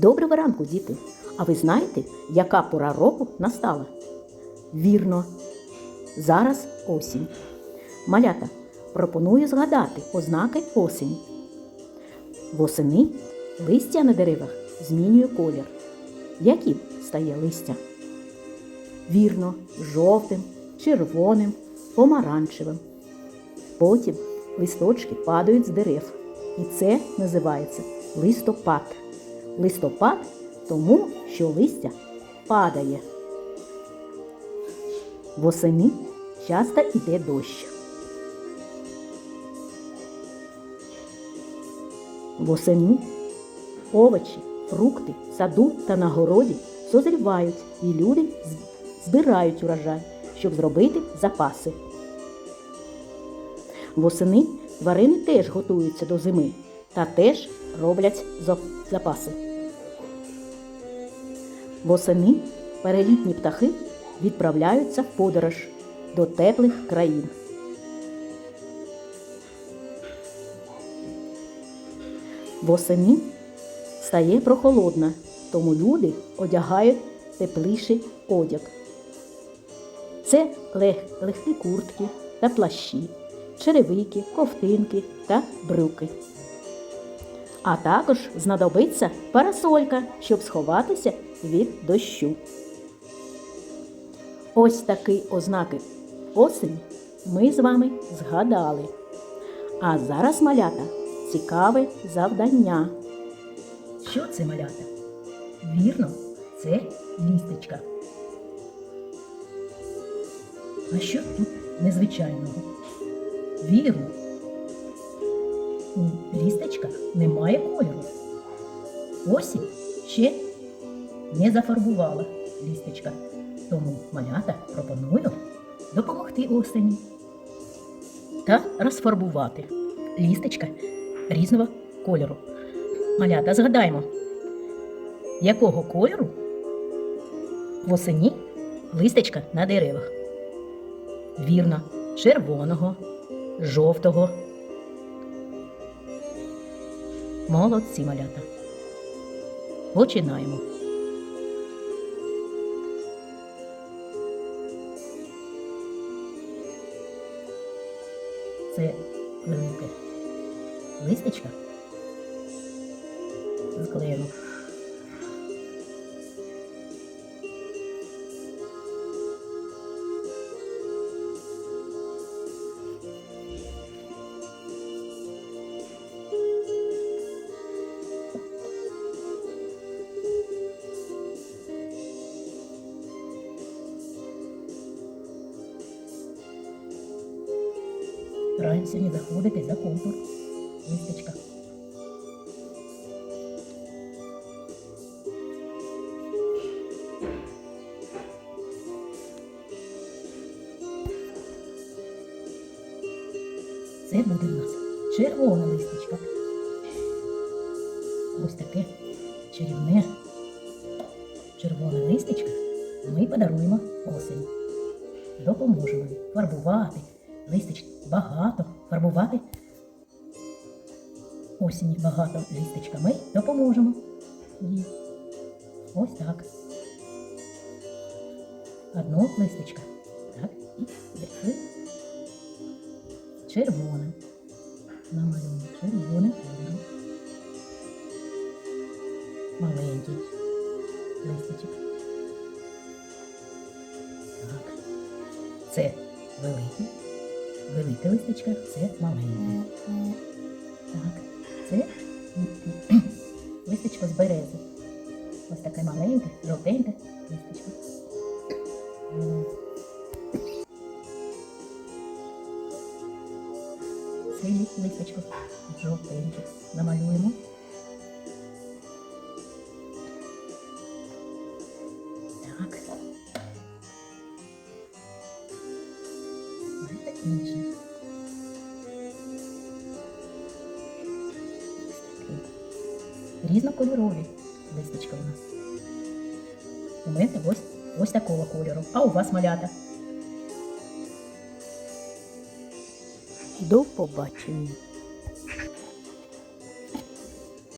Доброго ранку, діти! А ви знаєте, яка пора року настала? Вірно, зараз осінь. Малята, пропоную згадати ознаки осені. Восени листя на деревах змінює колір. Яким стає листя? Вірно, жовтим, червоним, помаранчевим. Потім листочки падають з дерев. І це називається листопад. Листопад тому, що листя падає. Восени часто йде дощ. Восени овочі, фрукти, саду та на городі созрівають, і люди збирають урожай, щоб зробити запаси. Восени тварини теж готуються до зими та теж роблять запаси. Восени перелітні птахи відправляються в подорож до теплих країн. Восени стає прохолодно, тому люди одягають тепліший одяг. Це лег- легкі куртки та плащі, черевики, ковтинки та брюки. А також знадобиться парасолька, щоб сховатися від дощу. Ось такі ознаки осені ми з вами згадали. А зараз малята цікаве завдання. Що це малята? Вірно, це лістечка. А що тут незвичайного? Вірно. У лістечка немає кольору. Осінь ще не зафарбувала лістечка. Тому малята пропоную допомогти осені та розфарбувати лістечка різного кольору. Малята, згадаємо, якого кольору восені листечка на деревах. Вірно, червоного, жовтого. Молодці малята. Починаємо. Це велике листечка з клеєм. Стараємося не заходити за контур листечка. Це буде в нас червона листочка. Ось таке чарівне червоне листечко ми подаруємо осені. Допоможемо фарбувати листочки багато, фарбувати осені багато листочка. Ми допоможемо їй. Ось так. Одну листочка. Так, і далі червоним. Намалюємо червоним кольором. Маленький листочок. Так. Це великий. Велике листочка, це маленьке. Так, це листочко з берези. Ось таке маленьке, жовтеньке листочко. М. Це листочко жовтеньке. Намалюємо. Різнокольорові листочки у нас. У мене ось, ось такого кольору. А у вас малята? До побачення.